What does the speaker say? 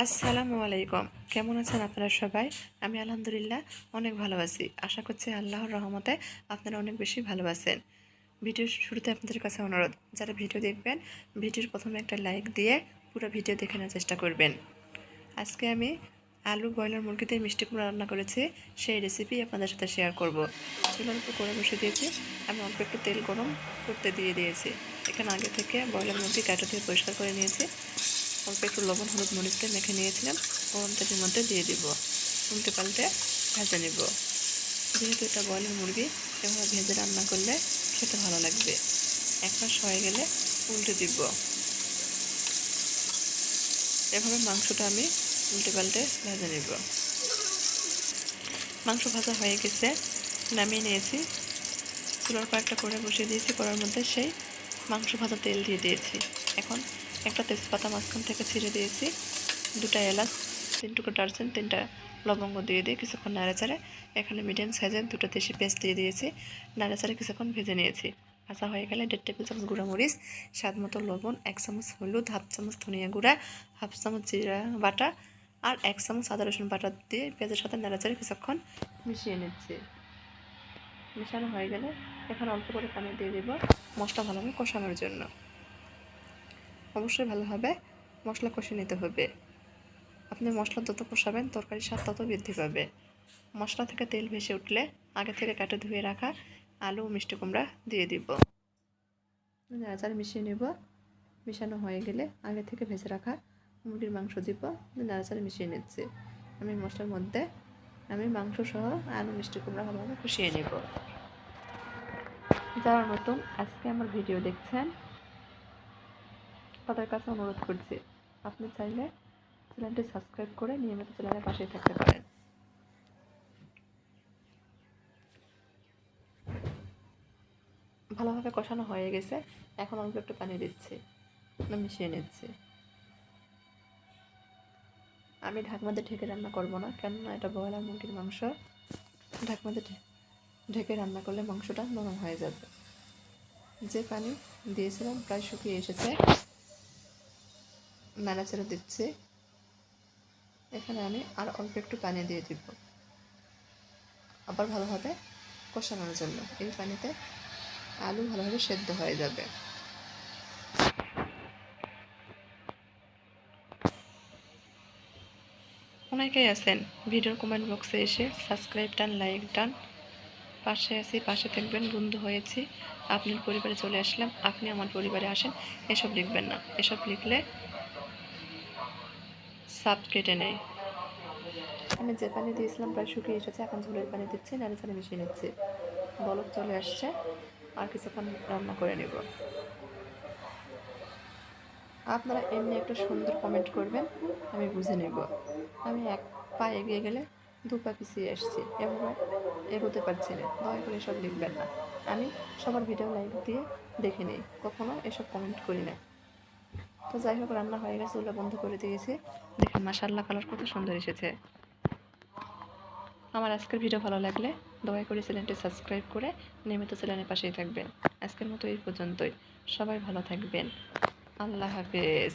আসসালামু আলাইকুম। কেমন আছেন আপনারা সবাই? আমি আলহামদুলিল্লাহ অনেক ভালো আছি। আশা করছি আল্লাহর রহমতে আপনারা অনেক বেশি ভালো আছেন। ভিডিওর শুরুতে আপনাদের কাছে অনুরোধ, যারা ভিডিও দেখবেন, ভিডিওর প্রথমে একটা লাইক দিয়ে পুরো ভিডিও দেখে নেওয়ার চেষ্টা করবেন। আজকে আমি আলু ব্রয়লার মুরগি দিয়ে মিষ্টি কুমড়া রান্না করেছি, সেই রেসিপি আপনাদের সাথে শেয়ার করব। চুলার উপর করে বসে দিয়েছি। আমি অল্প একটু তেল গরম করতে দিয়ে দিয়েছি। এখানে আগে থেকে ব্রয়লার মুরগি কাটা দিয়ে পরিষ্কার করে নিয়েছি। অল্প একটু লবণ, হলুদ মরিচ দিয়ে মেখে নিয়েছিলাম। তেলের মধ্যে দিয়ে দিব। উল্টে পাল্টে ভেজে নেব। যেহেতু এটা ব্রয়লার মুরগি, এভাবে ভেজে রান্না করলে খেতে ভালো লাগবে। এক মাস হয়ে গেলে উল্টে দিব। এভাবে মাংসটা আমি উল্টে পাল্টে ভেজে নেব। মাংস ভাজা হয়ে গেছে। নামিয়ে নিয়েছি। চুলার কয়েকটা করে বসিয়ে দিয়েছি। করার মধ্যে সেই মাংস ভাজা তেল দিয়ে দিয়েছি। এখন একটা তেজপাতা মাঝখান থেকে ছিঁড়ে দিয়েছি। দুটা এলাচ তিন টুকরো দারচিনি তিনটা লবঙ্গ দিয়ে দিয়ে কিছুক্ষণ নাড়াচাড়ে। এখানে মিডিয়াম সাইজের দুটো দেশি পেস্ট দিয়ে দিয়েছি। নাড়াচাড়ে কিছুক্ষণ ভেজে নিয়েছি। ভাজা হয়ে গেলে দেড় টেবিল চামচ গুঁড়া মরিচ স্বাদ মতো লবণ, এক চামচ হলুদ, হাফ চামচ ধনিয়া গুঁড়া, হাফ চামচ জিরা বাটা আর এক চামচ আদা রসুন বাটা দিয়ে পেঁয়াজের সাথে নাড়াচাড়ে কিছুক্ষণ মিশিয়ে নিচ্ছি। মেশানো হয়ে গেলে এখন অল্প করে পানি দিয়ে দেব মশলা ভালোভাবে কষানোর জন্য। অবশ্যই ভালোভাবে মশলা কষে নিতে হবে। আপনি মশলা যত কষাবেন, তরকারির স্বাদ তত বৃদ্ধি পাবে। মশলা থেকে তেল ভেসে উঠলে আগে থেকে কাটে ধুয়ে রাখা আলু মিষ্টি কুমড়া দিয়ে দিব। নাড়াচাড়া মিশিয়ে নেব। মিশানো হয়ে গেলে আগে থেকে ভেজে রাখা মুরগির মাংস দিব। নাড়াচাড়া মিশিয়ে নিচ্ছি। আমি মশলার মধ্যে আমি মাংস সহ আলু, মিষ্টি কুমড়া ভালোভাবে কষিয়ে নেব। যারা নতুন, আজকে আমার ভিডিও দেখছেন, তাদের কাছে অনুরোধ করছি, আপনি চাইলে চ্যানেলটি সাবস্ক্রাইব করে নিয়মিত চ্যানেলের পাশেই থাকতে পারেন। ভালোভাবে কষানো হয়ে গেছে, এখন অল্প একটু পানি দিচ্ছি মিশিয়ে নিচ্ছি। আমি ঢাকমাতে ঢেকে রান্না করব না, কেননা এটা ব্রয়লার মুরগির মাংস। ঢাকমাতে ঢেকে রান্না করলে মাংসটা নরম হয়ে যাবে। যে পানি দিয়েছিলাম প্রায় শুকিয়ে এসেছে। নাড়াচাড়া দিচ্ছি। এখানে আমি আর অল্প একটু পানি দিয়ে দিব। আবার ভালোভাবে কষানোর জন্য। এই পানিতে আলু ভালোভাবে সেদ্ধ হয়ে যাবে। অনেকেই আছেন। ভিডিওর কমেন্ট বক্সে এসে সাবস্ক্রাইব টান লাইক টান। পাশে আছি, পাশে থাকবেন, বন্ধু হয়েছি। আপনার পরিবারে চলে আসলাম, আপনি আমার পরিবারে আসেন, এসব লিখবেন না। এসব লিখলে সাপ কেটে নেয়। আমি যে পানি দিয়েছিলাম প্রায় শুকিয়ে এসেছে, এখন ঝোলের পানি দিচ্ছি নাড়ি চাড়ি মিশিয়ে নিচ্ছি। বলক চলে আসছে, আর কিছুক্ষণ রান্না করে নেব। আপনারা এমনি একটা সুন্দর কমেন্ট করবেন, আমি বুঝে নেব। আমি এক পা এগিয়ে গেলে দু পা পিছিয়ে আসছি এভাবে এগোতে পারছি না। দয়া করে এসব লিখবেন না। আমি সবার ভিডিও লাইক দিয়ে দেখে নিই। কখনো এসব কমেন্ট করি না। তো যাই হোক, রান্না হয়ে গেছে ওগুলো বন্ধ করে দিয়েছি। দেখেন মাসাল্লাহ কালার কত সুন্দর এসেছে। আমার আজকের ভিডিও ভালো লাগলে দয়া করে চ্যানেলটি সাবস্ক্রাইব করে নিয়মিত চ্যানেলের পাশেই থাকবেন। আজকের মতো এই পর্যন্তই। সবাই ভালো থাকবেন। আল্লাহ হাফেজ।